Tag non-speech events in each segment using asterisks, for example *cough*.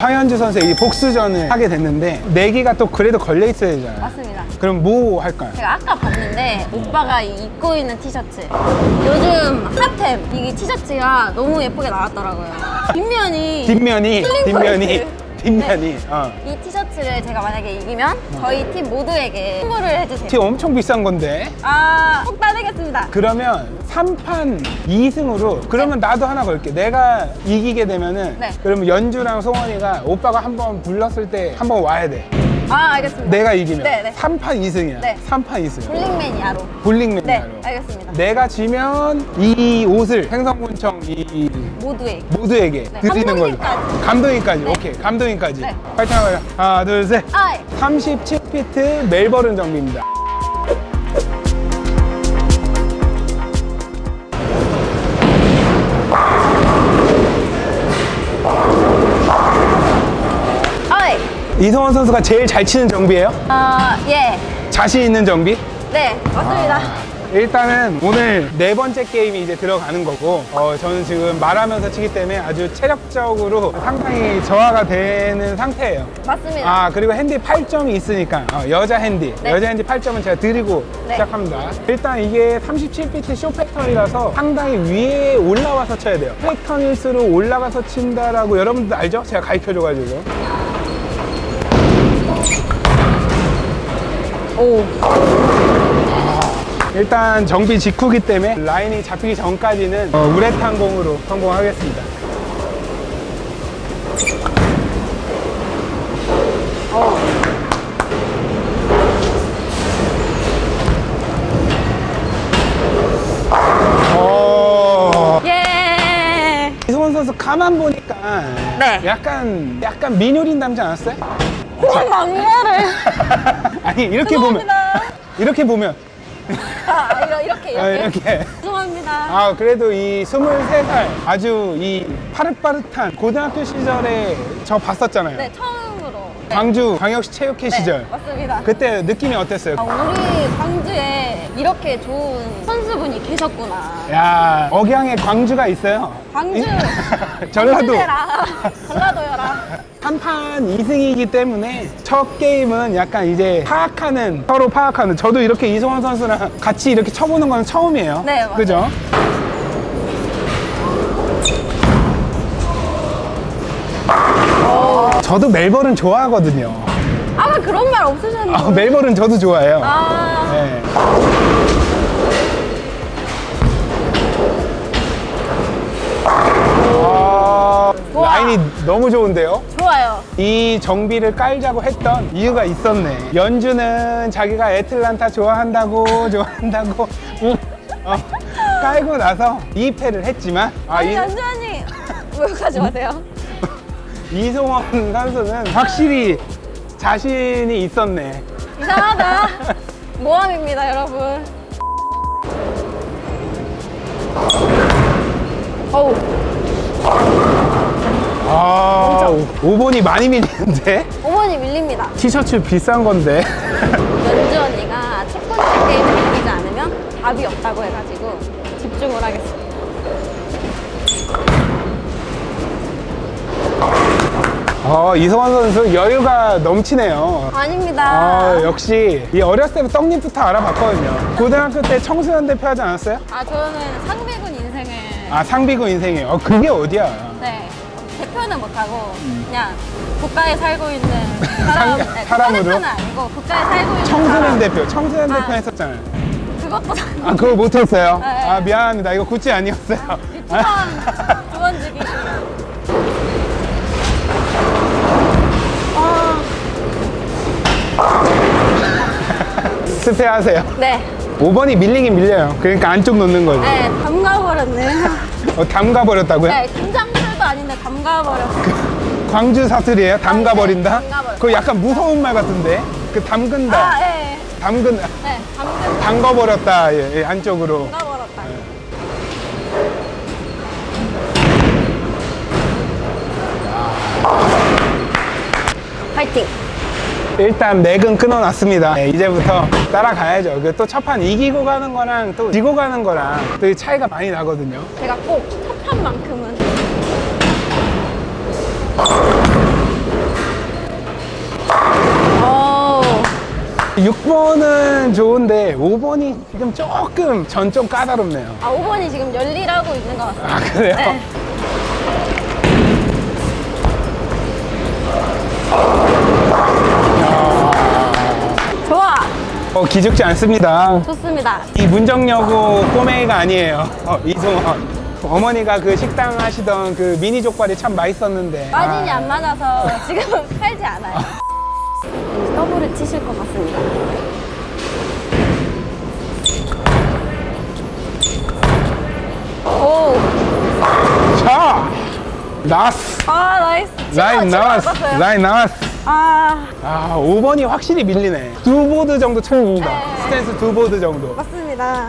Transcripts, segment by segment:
황현주 선수 이 복수전을 하게 됐는데 내기가 또 그래도 걸려 있어야 되잖아요. 맞습니다. 그럼 뭐 할까요? 제가 아까 봤는데 오빠가 입고 있는 티셔츠 요즘 핫템 이 티셔츠가 너무 예쁘게 나왔더라고요 뒷면이 뒷면이 뒷면이 포인트. 뒷면이. 어. 이 티셔츠를 제가 만약에 이기면 저희 팀 모두에게 선물을 해주세요. 티 엄청 비싼 건데. 아, 꼭 따내겠습니다. 그러면 3판 2승으로 그러면 나도 하나 걸게. 내가 이기게 되면은 네. 그러면 연주랑 송원이가 오빠가 한번 불렀을 때 한번 와야 돼. 아, 알겠습니다. 내가 이기면. 네, 네. 3판 2승이야. 네. 3판 2승. 볼링매니아로. 볼링 네, 알겠습니다. 내가 지면 이 옷을 생성군청 이 모두에게 모두에게 네. 드리는 걸로 감독님까지. 감독님까지 네. 오케이 감독님까지 네. 파이팅 하자 하나 둘 셋 아이 37피트 멜버른 정비입니다 아이 이성원 선수가 제일 잘 치는 정비예요? 아, 예. 자신 있는 정비? 네, 맞습니다. 일단은 오늘 네 번째 게임이 이제 들어가는 거고 어, 저는 지금 말하면서 치기 때문에 아주 체력적으로 상당히 저하가 되는 상태예요 맞습니다. 아 그리고 핸디 8점이 있으니까 어, 여자 핸디 네. 여자 핸디 8점은 제가 드리고 네. 시작합니다 일단 이게 37피트 쇼 패턴이라서 상당히 위에 올라와서 쳐야 돼요 패턴일수록 올라가서 친다라고 여러분들 알죠? 제가 가르쳐줘가지고 오. 일단 정비 직후기 때문에 라인이 잡히기 전까지는 어, 우레탄 공으로 성공하겠습니다 어... 예. 선수 가만 보니까 네. 약간 약간 민효린 닮지 않았어요? 그런 막내를. *laughs* 아니 이렇게 보면 죄송합니다. 이렇게 보면 아, 이러- 이렇게, 아, 이렇게. 이렇게 죄송합니다. 아 그래도 이 23살 아주 이 파릇파릇한 고등학교 시절에 저 봤었잖아요 네, 처음으로. 네. 광주 광역시 체육회 네, 시절 맞습니다. 그때 느낌이 어땠어요? 아, 우리 광주에 이렇게 좋은 선수분이 계셨구나. 야 억양에 광주가 있어요 광주. *laughs* 전라도 광주대라. 전라도여라. 한판 2승이기 때문에 첫 게임은 약간 이제 파악하는 서로 파악하는 저도 이렇게 이성원 선수랑 같이 이렇게 쳐보는 건 처음이에요 네, 맞아요. 그죠? 저도 멜버른 좋아하거든요 아까 그런 말 없으셨는데. 아, 멜버른 저도 좋아해요 아, 네. 아. 라인이 너무 좋은데요? 좋아요. 이 정비를 깔자고 했던 이유가 있었네. 연주는 자기가 애틀란타 좋아한다고 *laughs* 좋아한다고 응, 어, 깔고 나서 2패를 했지만 아, 아니, 이, 연주원님. 모욕하지 마세요. *laughs* 이송원 선수는 확실히 자신이 있었네. 이상하다. *laughs* 모함입니다, 여러분. 어우, 아, 5번이 많이 밀리는데? 어머니 밀립니다. 티셔츠 비싼 건데. 연주 언니가 첫 번째 게임을 이기지 않으면 답이 없다고 해가지고 집중을 하겠습니다. 어, 이성원 선수 여유가 넘치네요. 아닙니다. 아, 역시 이 어렸을 때부터 떡잎부터 알아봤거든요. 고등학교 때 청소년 대표 하지 않았어요? 아, 저는 상비군 인생을 아, 상비군 인생이에요. 어, 그게 어디야? 네, 대표는 못하고 그냥 국가에 살고 있는 사람, 상- 네, 사람으로? 대표는 아니고 국가에 살고 있는 청소년 사람. 대표, 청소년 아. 대표 했었잖아요. 그것도 아, 그걸 못했어요? 네. 아, 미안합니다. 이거 구찌 아니었어요. 두번 두번 주기. 아, 스페 하세요. 네, 5번이 밀리긴 밀려요. 그러니까 안쪽 놓는 거죠. 네, 담가버렸네. 어, 담가버렸다고요? 네, 김장술도 아닌데 담가버렸어. 광주 사투리예요? 담가버린다? 네, 담가버려. 그거 약간 무서운 말 같은데? 그 담근다. 아, 예, 담근, 네, 담근 담가버렸다. 예, 예, 안쪽으로. 담가버렸다. 파이팅. 일단 맥은 끊어놨습니다. 네, 이제부터 따라가야죠. 그 또 첫판 이기고 가는 거랑 또 지고 가는 거랑 또 차이가 많이 나거든요. 제가 꼭 첫판만큼은 오. 6번은 좋은데 5번이 지금 조금 전 좀 까다롭네요. 아, 5번이 지금 열일하고 있는 것 같아요. 아 그래요? 네. 아. 좋아. 어 기죽지 않습니다. 좋습니다. 이 문정여고 꼬맹이가 아니에요. 어, 이승원. 어머니가 그 식당 하시던 그 미니 족발이 참 맛있었는데. 마진이 아, 안 맞아서 *laughs* 지금은 팔지 않아요. 왠지 더블을 치실 것 같습니다. 오, 자! 나왔어! 아 나이스. 라인 치고 나왔어! 나갔어요. 라인 나왔어! 아 아, 5번이 확실히 밀리네. 두 보드 정도 쳐줍니다. 네. 스탠스 두 보드 정도. 맞습니다.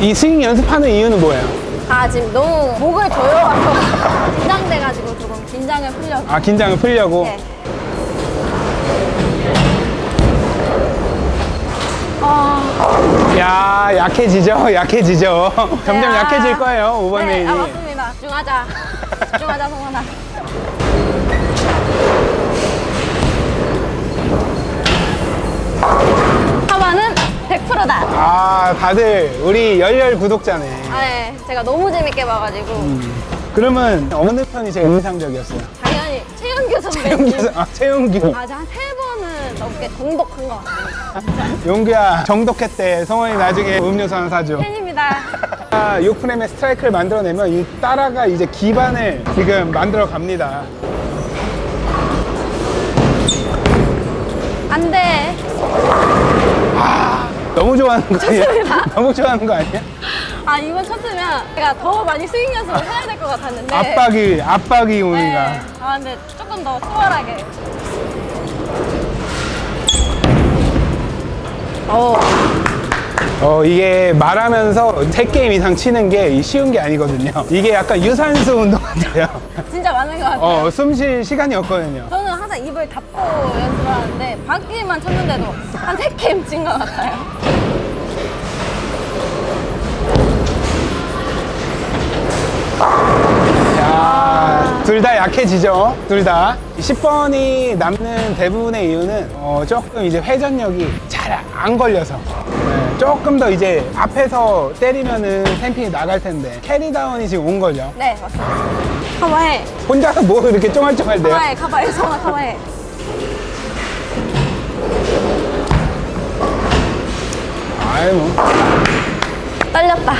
이 스윙 연습하는 이유는 뭐예요? 아 지금 너무 목을 조여와서 *laughs* 긴장돼가지고 조금 긴장을 풀려서. 아, 긴장을 풀려고. 네. 아, 야, 약해지죠? *laughs* 약해지죠? 점점 야. 약해질 거예요, 5번 네. 아 맞습니다. 집중하자. 집중하자, 성원아. 100%다. 아, 다들 우리 열렬 구독자네. 아, 네. 제가 너무 재밌게 봐가지고 그러면 어느 편이 제일 인상적이었어요? 당연히 최윤규 선배님. 최용규, 아, 최용규. 아직 한세 번은 넘게 공독한 것 같습니다. *laughs* 용규야, 정독했대. 성원이 나중에 음료수 하나 사줘. 팬입니다. 아, 6프레임의 스트라이크를 만들어내면 이 따라가 이제 기반을 지금 만들어 갑니다. 안 돼. 너무 좋아하는 거 아니야? 좋습니다. *laughs* 너무 좋아하는 거 아니야? 아, 이번 쳤으면 제가 더 많이 스윙 연습을 해야 될 것 같았는데. 압박이, 압박이 오는가. 네. 아, 근데 조금 더 수월하게. 어, 어, 이게 말하면서 3게임 이상 치는 게 쉬운 게 아니거든요. 이게 약간 유산소 운동 같아요. 진짜 많은 것 같아요. 어, 숨 쉴 시간이 없거든요. 저는 항상 입을 닫고 연습을 하는데 밖에만 쳤는데도 한세 게임 친 것 같아요. 야, 둘다 약해지죠? 둘 다. 10번이 남는 대부분의 이유는 어, 조금 이제 회전력이 잘 안 걸려서. 네, 조금 더 이제 앞에서 때리면은 템핀이 나갈 텐데 캐리다운이 지금 온 거죠. 네, 맞습니다. 커버해. 혼자서 뭐 이렇게 쫑알쫑알대요? 커버해, 커버해, 성아 커버해. 아이 뭐 떨렸다.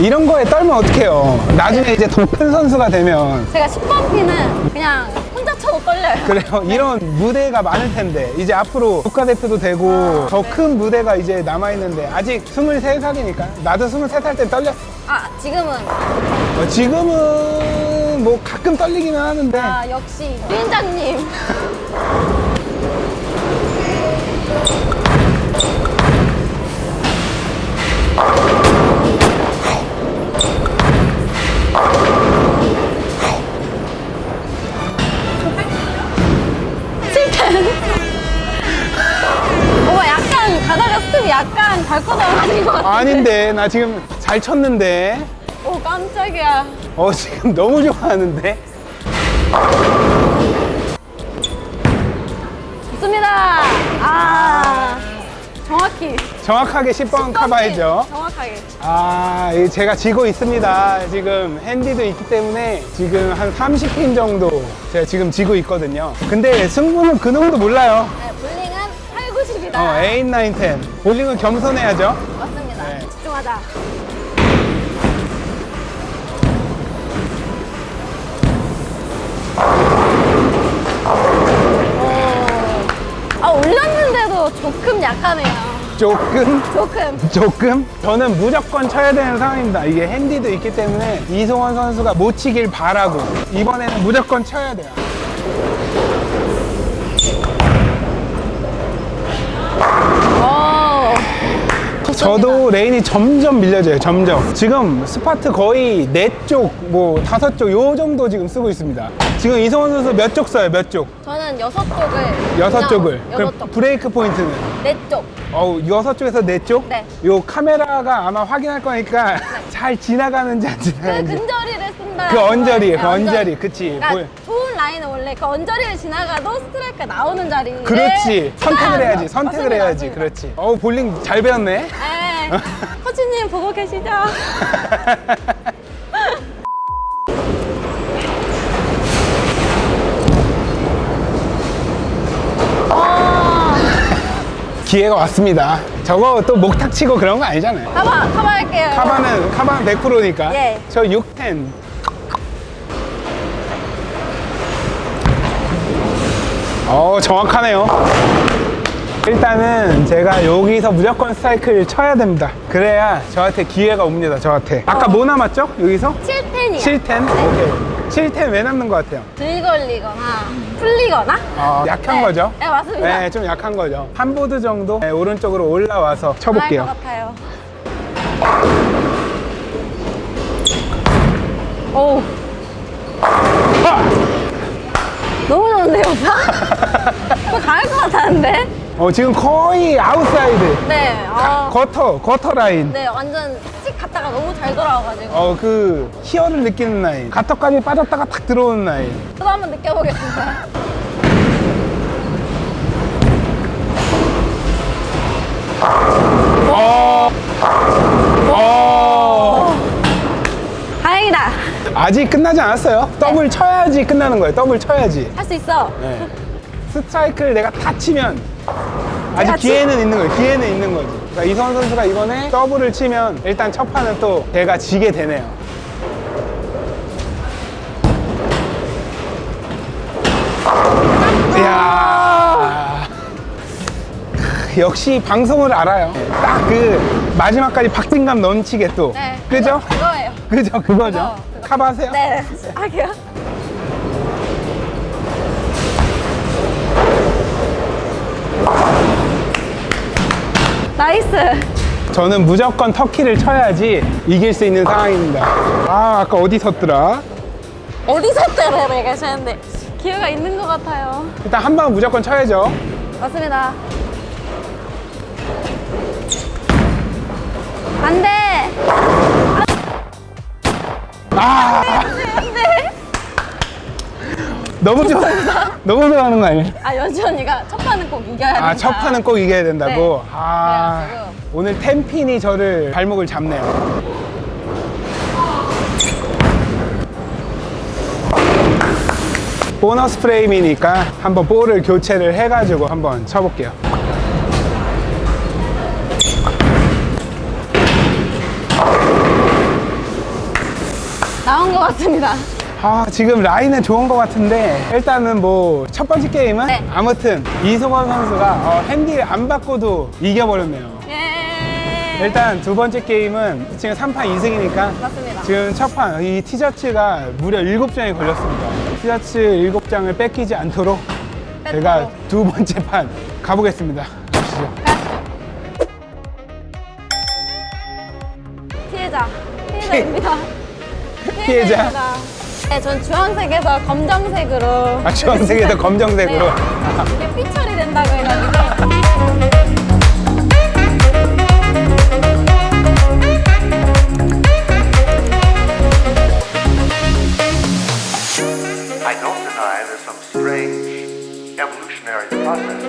이런 거에 떨면 어떡해요. 나중에 이제 더 큰 선수가 되면 제가 10번 피는 그냥 쳐도 떨려요. 그래요. 이런 무대가 많을 텐데 이제 앞으로 국가대표도 되고 더 큰 무대가 이제 남아 있는데 아직 23살이니까 나도 23살 때 떨렸어. 아, 지금은 어, 지금은 뭐 가끔 떨리기는 하는데 아, 역시 위원장님. *laughs* 약간 나가는 것 같아. 아닌데 나 지금 잘 쳤는데 오 깜짝이야. 어 지금 너무 좋아하는데 좋습니다. 아 정확히. 정확하게 10번 카바이죠. 정확하게. 아, 이 제가 지고 있습니다. 지금 핸디도 있기 때문에 지금 한 30핀 정도 제가 지금 지고 있거든요. 근데 승부는 그 정도 몰라요. 네, 볼링 은 8, 90이다. 어, 8, 9, 10. 볼링은 겸손해야죠. 맞습니다. 네. 집중하자. 오. 아 올렸는데도 조금 약하네요. 조금, 조금. 조금? 저는 무조건 쳐야 되는 상황입니다. 이게 핸디도 있기 때문에 이송원 선수가 못 치길 바라고 이번에는 무조건 쳐야 돼요. 오. 저도 레인이 점점 밀려져요, 점점. 지금 스파트 거의 네 쪽, 뭐 다섯 쪽, 요 정도 지금 쓰고 있습니다. 지금 이성원 선수 몇 쪽 써요, 몇 쪽? 저는 여섯 쪽을 여섯 그냥 쪽을. 여섯 그럼 쪽 브레이크 포인트는? 네 쪽 어우, 여섯 쪽에서 네 쪽? 네. 요 카메라가 아마 확인할 거니까 *laughs* 잘 지나가는지 안 그 지나가는지. 근저리를 쓴다 그 언저리, 네, 그 언저리, 그치. 그러니까 뭐- 좋은 라인은 원래 그 언저리를 지나가도 스트라이크가 나오는 자리 그렇지. 선택을 해야지, 선택을 해야지. 그렇지. 어우, 볼링 잘 배웠네. 네. 코치님 보고 계시죠? 어, *laughs* 기회가 왔습니다. 저거 또 목탁 치고 그런 거 아니잖아요. 카바 카바 할게요. 카바는, 카바는 100%니까. 예. 저 610. 어, 정확하네요. 일단은 제가 여기서 무조건 스트라이크를 쳐야 됩니다. 그래야 저한테 기회가 옵니다, 저한테. 아까 뭐 남았죠? 여기서? 7텐이요. 710? 오케이. 710왜 남는 것 같아요? 들 걸리거나 풀리거나 어, 약한 네. 거죠? 네, 맞습니다. 네, 좀 약한 거죠. 한 보드 정도 네, 오른쪽으로 올라와서 쳐볼게요. 같아요. 오, 아! 너무 좋은데요, 오빠? *laughs* 저 가을 것 같았는데? 어, 지금 거의 아웃사이드. 네, 아, 거터, 거터 라인. 네, 완전 찍 갔다가 너무 잘 돌아와가지고. 어, 그, 희열을 느끼는 라인. 가터까지 빠졌다가 탁 들어오는 라인. 저도 한번 느껴보겠습니다. 어, 어. 다행이다. 아직 끝나지 않았어요. 더블 쳐야지 끝나는 거예요. 더블 쳐야지. 할 수 있어. 네. 스트라이크를 내가 다 치면 아직 기회는 있는 거예요. 기회는 있는 거지. 그러니까 이선 선수가 이번에 더블을 치면 일단 첫 판은 또 제가 지게 되네요. 이야. 크, 역시 방송을 알아요. 딱 그 마지막까지 박진감 넘치게 또. 네. 그죠? 그거예요. *laughs* 그죠? 그거죠? 그거, 그거. 카바세요? 네, 할게요. 나이스. 저는 무조건 터키를 쳐야지 이길 수 있는 상황입니다. 아, 아까 어디 섰더라? 어디서 때려내 계시는데 기회가 있는 것 같아요. 일단 한 방은 무조건 쳐야죠. 맞습니다. 안 돼! 아! 너무 좋아. 너무 좋아하는 거 아니에요? 아, 연지 언니가 첫 판은 꼭 이겨야 된다. 아, 첫 판은 꼭 이겨야 된다고? 네. 아, 그래가지고. 오늘 템핀이 저를 발목을 잡네요. 보너스 프레임이니까 한번 볼을 교체를 해가지고 한번 쳐볼게요. 나온 것 같습니다. 아, 지금 라인은 좋은 것 같은데 일단은 뭐 첫 번째 게임은 네. 아무튼 이승원 선수가 어, 핸디 안 받고도 이겨버렸네요. 예. 일단 두 번째 게임은 지금 3판 2승이니까 맞습니다. 지금 첫 판 이 티셔츠가 무려 7장이 걸렸습니다. 티셔츠 7장을 뺏기지 않도록 제가 뺏도록. 두 번째 판 가보겠습니다. 가시죠. 피해자. 피해자입니다. *laughs* 피해자. 네, 전 주황색에서 검정색으로. 아, 주황색에서 검정색으로. 네. 이게 삐 처리된다고 해가지고. I don't deny there's some strange evolutionary process